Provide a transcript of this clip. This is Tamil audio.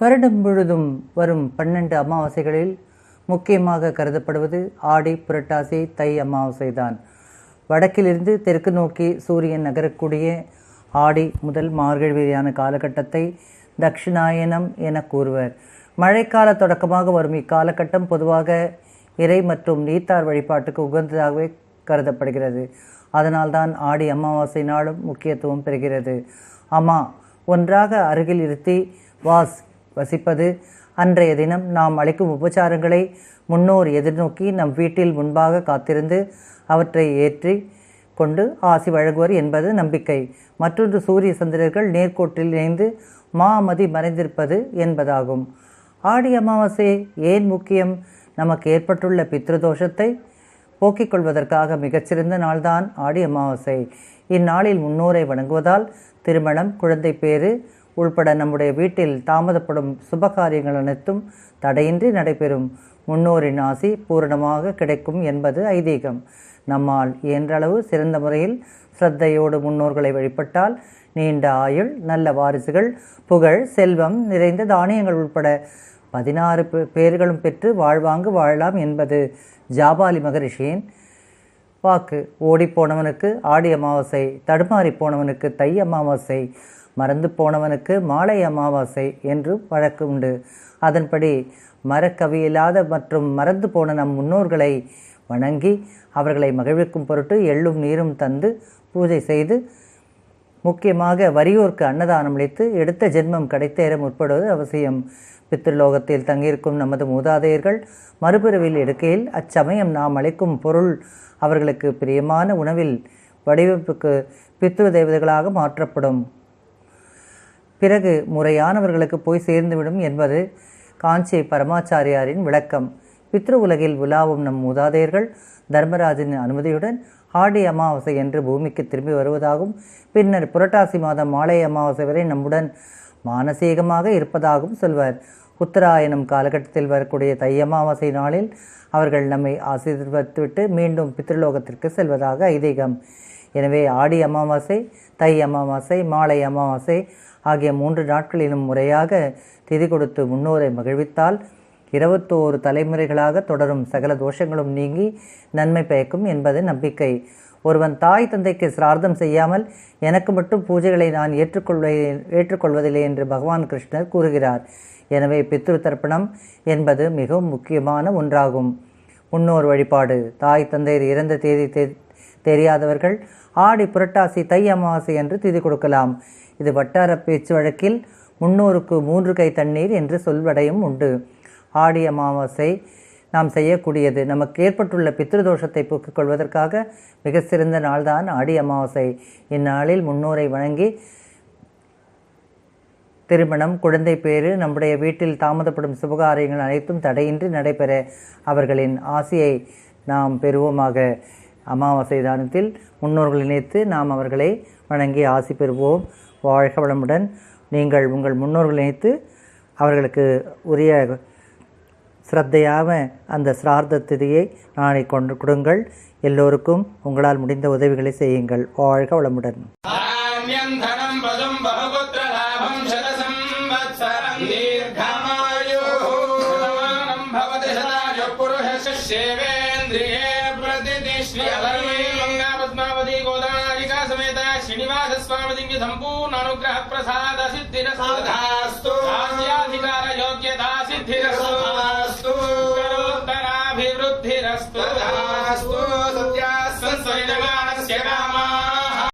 வருடம் முழுதும் வரும் பன்னெண்டு அமாவாசைகளில் முக்கியமாக கருதப்படுவது ஆடி புரட்டாசி தை அமாவாசைதான். வடக்கிலிருந்து தெற்கு நோக்கி சூரியன் நகரக்கூடிய ஆடி முதல் மார்கழ்வியான காலகட்டத்தை தக்ஷிணாயனம் என கூறுவர். மழைக்கால தொடக்கமாக வரும் இக்காலகட்டம் பொதுவாக இறை மற்றும் நீத்தார் வழிபாட்டுக்கு உகந்ததாகவே கருதப்படுகிறது. அதனால்தான் ஆடி அமாவாசை நாளும் முக்கியத்துவம் பெறுகிறது. அம்மா ஒன்றாக அருகில் இருத்தி வாஸ் வசிப்பது. அன்றைய தினம் நாம் அளிக்கும் உபச்சாரங்களை முன்னோர் எதிர்நோக்கி நம் வீட்டில் முன்பாக காத்திருந்து அவற்றை ஏற்றி கொண்டு ஆசி வழங்குவர் என்பது நம்பிக்கை. மற்றொன்று சூரிய சந்திரர்கள் நேர்கோட்டில் இணைந்து மாமதி மறைந்திருப்பது என்பதாகும். ஆடி அமாவாசை ஏன் முக்கியம்? நமக்கு ஏற்பட்டுள்ள பித்ருதோஷத்தை போக்கிக் கொள்வதற்காக மிகச்சிறந்த நாள்தான் ஆடி அமாவாசை. இந்நாளில் முன்னோரை வணங்குவதால் திருமணம் குழந்தை பேறு உள்பட நம்முடைய வீட்டில் தாமதப்படும் சுபகாரியங்கள் அனைத்தும் தடையின்றி நடைபெறும். முன்னோரின் ஆசி பூரணமாக கிடைக்கும் என்பது ஐதீகம். நம்மால் இயன்றளவு சிறந்த முறையில் சிரத்தையோடு முன்னோர்களை வழிபட்டால் நீண்ட ஆயுள் நல்ல வாரிசுகள் புகழ் செல்வம் நிறைந்த தானியங்கள் உட்பட பதினாறு பேர்களும் பெற்று வாழ்வாங்கு வாழலாம் என்பது ஜாபாலி மகரிஷியின் வாக்கு. ஓடிப்போனவனுக்கு ஆடி அமாவாசை தடுமாறி போனவனுக்கு தை அமாவாசை மறந்து போனவனுக்கு மாலை அமாவாசை என்று வழக்கு உண்டு. அதன்படி மரக்கவியில்லாத மற்றும் மறந்து போன நம் முன்னோர்களை வணங்கி அவர்களை மகிழ்விக்கும் பொருட்டு எள்ளும் நீரும் தந்து பூஜை செய்து முக்கியமாக வரியோர்க்கு அன்னதானம் அளித்து எடுத்த ஜென்மம் கிடைத்தேற முற்படுவது அவசியம். பித்ருலோகத்தில் தங்கியிருக்கும் நமது மூதாதையர்கள் மறுபிறவில் எடுக்கையில் அச்சமயம் நாம் அளிக்கும் பொருள் அவர்களுக்கு பிரியமான உணவில் வடிவமைப்புக்கு பித்ரு தேவதைகளாக மாற்றப்படும். பிறகு முறையானவர்களுக்கு போய் சேர்ந்துவிடும் என்பது காஞ்சி பரமாச்சாரியாரின் விளக்கம். பித்ரு உலகில் உலாவும் நம் மூதாதையர்கள் தர்மராஜின் அனுமதியுடன் ஆடி அமாவாசை என்று பூமிக்கு திரும்பி வருவதாகவும் பின்னர் புரட்டாசி மாதம் மாலை அமாவாசை வரை நம்முடன் மானசீகமாக இருப்பதாகவும் சொல்வர். உத்தராயணம் காலகட்டத்தில் வரக்கூடிய தை அமாவாசை நாளில் அவர்கள் நம்மை ஆசீர்வதித்துவிட்டு மீண்டும் பித்ருலோகத்திற்கு செல்வதாக ஐதீகம். எனவே ஆடி அமாவாசை தை அமாவாசை மாலை அமாவாசை ஆகிய மூன்று நாட்களிலும் முறையாக திதி கொடுத்து முன்னோரை மகிழ்வித்தால் இருபத்தோரு தலைமுறைகளாக தொடரும் சகல தோஷங்களும் நீங்கி நன்மை பயக்கும் என்பது நம்பிக்கை. ஒருவன் தாய் தந்தைக்கு சிரார்த்தம் செய்யாமல் எனக்கு மட்டும் பூஜைகளை நான் ஏற்றுக்கொள்வே ஏற்றுக்கொள்வதில்லை என்று பகவான் கிருஷ்ணர் கூறுகிறார். எனவே பித்ரு தர்ப்பணம் என்பது மிகவும் முக்கியமான ஒன்றாகும். முன்னோர் வழிபாடு. தாய் தந்தையர் இறந்த தேதி தெரியாதவர்கள் ஆடி புரட்டாசி தை அமாவாசை என்று திதி கொடுக்கலாம். இது வட்டார பேச்சு வழக்கில் முன்னூறுக்கு மூன்று கை தண்ணீர் என்று சொல்வடையும் உண்டு. ஆடி அமாவாசை நாம் செய்யக்கூடியது நமக்கு ஏற்பட்டுள்ள பித்ருதோஷத்தை போக்கிக் கொள்வதற்காக மிக சிறந்த நாள்தான் ஆடி அமாவாசை. இந்நாளில் முன்னோரை வணங்கி திருமணம் குழந்தை பேறு நம்முடைய வீட்டில் தாமதப்படும் சுபகாரியங்கள் அனைத்தும் தடையின்றி நடைபெற அவர்களின் ஆசையை நாம் பெறுவோமாக. அமாவாசை தானத்தில் முன்னோர்கள் நினைத்து நாம் அவர்களை வணங்கி ஆசி பெறுவோம். வாழ்க வளமுடன். நீங்கள் உங்கள் முன்னோர்கள் நினைத்து அவர்களுக்கு உரிய சிரத்தையாக அந்த சிரார்த்த திதியை நாளை கொண்டு கொடுங்கள். எல்லோருக்கும் உங்களால் முடிந்த உதவிகளை செய்யுங்கள். வாழ்க வளமுடன். சேவே సమేత శ్రీనివాస స్వామి దివ్య సంపూర్ణ అనుగ్రహ ప్రసాద సిద్ధిర సాధ్యాధికార యోగ్యత సిద్ధిర ఉత్తరాభివృద్ధిరస్తు సత్యాస్వైనమానస్య కామా